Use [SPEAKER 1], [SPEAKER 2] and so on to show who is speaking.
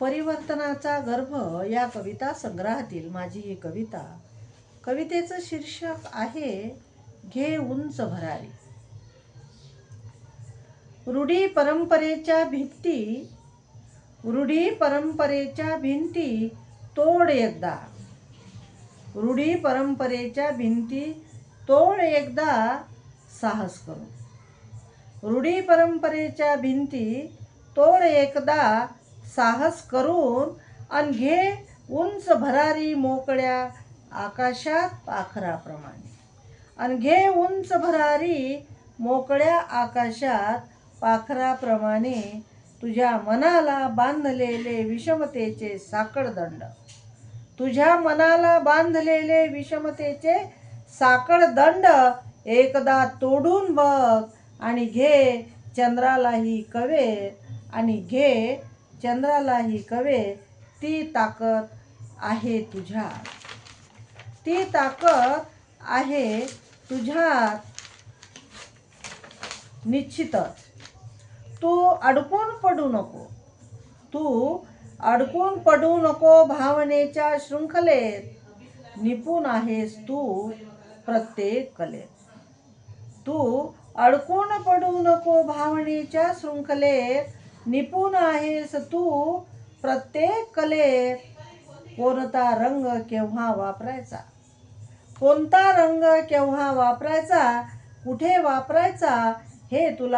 [SPEAKER 1] परिवर्तनाचा गर्भ या कविता संग्रहातील माझी ही कविता. कवितेचं शीर्षक आहे घे उंच भरारी रूढी परंपरेच्या भिंती रूढी परंपरेच्या भिंती तोड एकदा. रूढी परंपरेच्या भिंती तोड एकदा साहस करू. रूढी परंपरेच्या भिंती तोड एकदा साहस करून अन घे उंच भरारी मोकळ्या आकाशात पाखराप्रमाणे. अन घे उंच भरारी मोकळ्या आकाशात पाखराप्रमाणे तुझ्या मनाला बांधलेले विषमतेचे साकळदंड तुझ्या मनाला बांधलेले विषमतेचे साकळदंड एकदा तोडून बघ आणि घे चंद्रालाही कवे आणि घे चंद्रालाही कवे ती ताकद आहे तुझ्या. ती ताकद आहे तुझ्यात निश्चितच. तू अडकून पडू नको. तू अडकून पडू नको भावनेच्या शृंखलेत. निपुण आहेस तू प्रत्येक कलेत. तू अडकून पडू नको भावनेच्या शृंखलेत. निपुण आहेस तू. प्रत्येक कलेत कोणता रंग केव्हा वापरायचा? कोणता रंग केव्हा वापरायचा? कुठे वापरायचा? हे तुला